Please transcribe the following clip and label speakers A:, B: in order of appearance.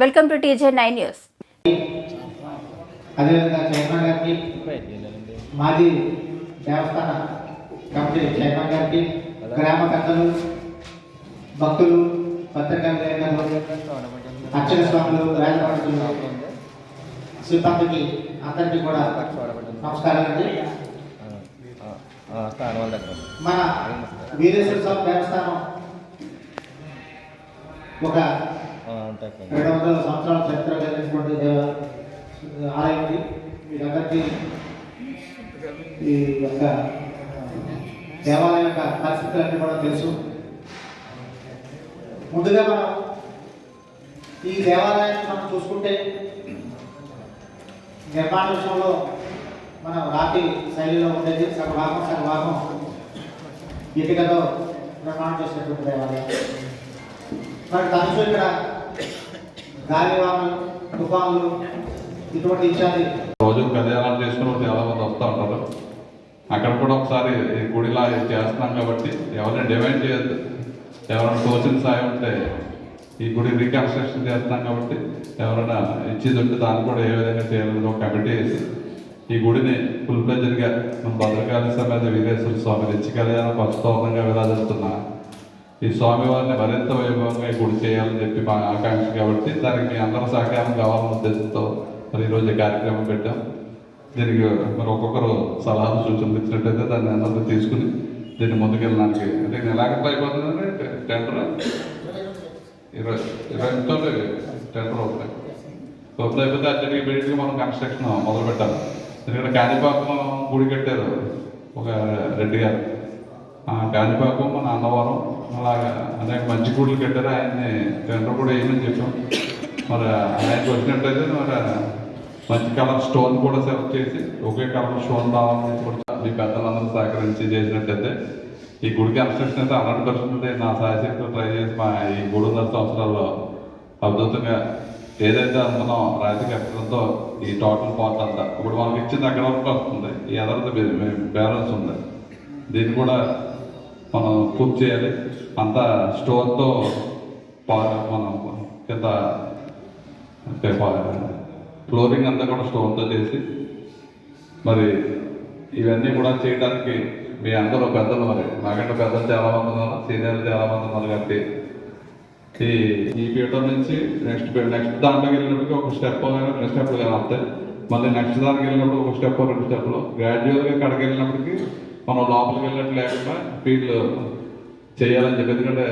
A: Welcome to TJ nine news.
B: అదేవిధంగా chairman గారికి మాజీ దేవస్థాన కమిటీ చైర్మన్ గారికి గ్రామ పెద్దలు భక్తులు పత్రికా విలేకరులు అక్షర స్వాములు రాజపడుతున్న సిబ్బందికి అందరికీ కూడా నమస్కారం అండి. మన వీరేశ్వర స్వామి దేవస్థానం ఒక ఏడు వందల సంవత్సరాల చరిత్ర కలిగినటువంటి ఆలయండి ఇది మీరందరికీ ఈ యొక్క దేవాలయం యొక్క పరిస్థితులన్నీ కూడా తెలుసు. ముందుగా మనం ఈ దేవాలయాన్ని మనం చూసుకుంటే నిర్మాణ విషయంలో మనం రాతి శైలిలో ఉండేది సగభాగం సగభాగం ఇటుకతో నిర్మాణం చేసినటువంటి దేవాలయం. మరి తరచూ ఇక్కడ గాలివానలు తుఫాన్లు ఇటువంటి
C: రోజు కళ్యాణాలు చేసుకుని చాలా మంది వస్తూ ఉంటారు. అక్కడ కూడా ఒకసారి ఈ గుడిలా చేస్తున్నాం కాబట్టి ఎవరైనా డిమాండ్ చేయొద్దు. ఎవరైనా తోచిన సాయం ఉంటే ఈ గుడి రీకన్స్ట్రక్షన్ చేస్తున్నాం కాబట్టి ఎవరైనా ఇచ్చేది ఉంటే దాన్ని కూడా ఏ విధంగా చేయాలని కమిటీ వేసి ఈ గుడిని ఫుల్ ప్లెజర్గా మన భద్రకాళి సమేత వీరేశ్వర స్వామి నిత్య కళ్యాణం పక్షతోరణంగా విరాజిస్తున్నా. ఈ స్వామివారిని మరింత వైభవంగా గుడి చేయాలని చెప్పి మా ఆకాంక్ష కాబట్టి దానికి అందరం అందరి సహకారం కావాలన్న ఉద్దేశంతో మరి ఈరోజు కార్యక్రమం పెట్టాం. దీనికి మరి ఒక్కొక్కరు సలహాలు సూచనలు ఇచ్చినట్టయితే దాన్ని అందరూ తీసుకుని దీన్ని ముందుకెళ్ళడానికి అంటే నెలాఖరు అయిపోతుందండి టెండర్? ఇరవై ఇరవై తోటి టెండర్ అవుతాయి తొమ్మిది అయిపోతే అర్జెంట్గా ఇమీడియట్గా మనం కన్స్ట్రక్షన్ మొదలు పెట్టాలి ఎందుకంటే కాణిపాకం గుడి కట్టారు ఒక రెడ్డి గారు. ఆ కాణిపాకం మన అన్నవరం అలాగా అనేక మంచి గుడులు కట్టారు. ఆయన్ని టెండర్ కూడా వేయమని చెప్పాం. మరి ఆయనకు వచ్చినట్టయితే మరి మంచి కలర్ స్టోన్ కూడా సెలెక్ట్ చేసి ఒకే కలర్ స్టోన్ రావాలని కూడా మీ పెద్దలందరూ సహకరించి చేసినట్టయితే ఈ గుడి కన్స్ట్రక్షన్ అయితే హండ్రెడ్ పర్సెంట్ నా సాయశక్తితో ట్రై చేసి మా ఈ మూడున్నర సంవత్సరాల్లో అద్భుతంగా ఏదైతే అనుకున్నాం రాతి కట్టడంతో ఈ టోటల్ పార్ట్ అంతా. ఇప్పుడు మనకి ఇచ్చింది అక్కడ వరకు వస్తుంది. ఈ ఎదరితో బ్యాలెన్స్ ఉంది. దీన్ని కూడా మనం పూర్తి చేయాలి. అంతా స్టోన్తో మనం కింద అంటే ఫ్లోరింగ్ అంతా కూడా స్టోన్తో చేసి మరి ఇవన్నీ కూడా చేయడానికి మీ అందరూ పెద్దలు మరి. నాకంటే పెద్దలు చాలా మంది ఉన్నారు సీనియర్లు చాలా మంది ఉన్నారు కాబట్టి ఈ ఈ పీఠం నుంచి నెక్స్ట్ నెక్స్ట్ దాంట్లోకి వెళ్ళినప్పటికీ ఒక స్టెప్ రెండు స్టెప్లు కానీ వస్తాయి మళ్ళీ నెక్స్ట్ దానికి వెళ్ళినప్పుడు ఒక స్టెప్ రెండు స్టెప్లు గ్రాడ్యువల్గా అక్కడికి వెళ్ళినప్పటికీ మనం లోపలికి వెళ్ళినట్టు లేకుండా ఫీల్డ్ చేయాలని చెప్పి. ఎందుకంటే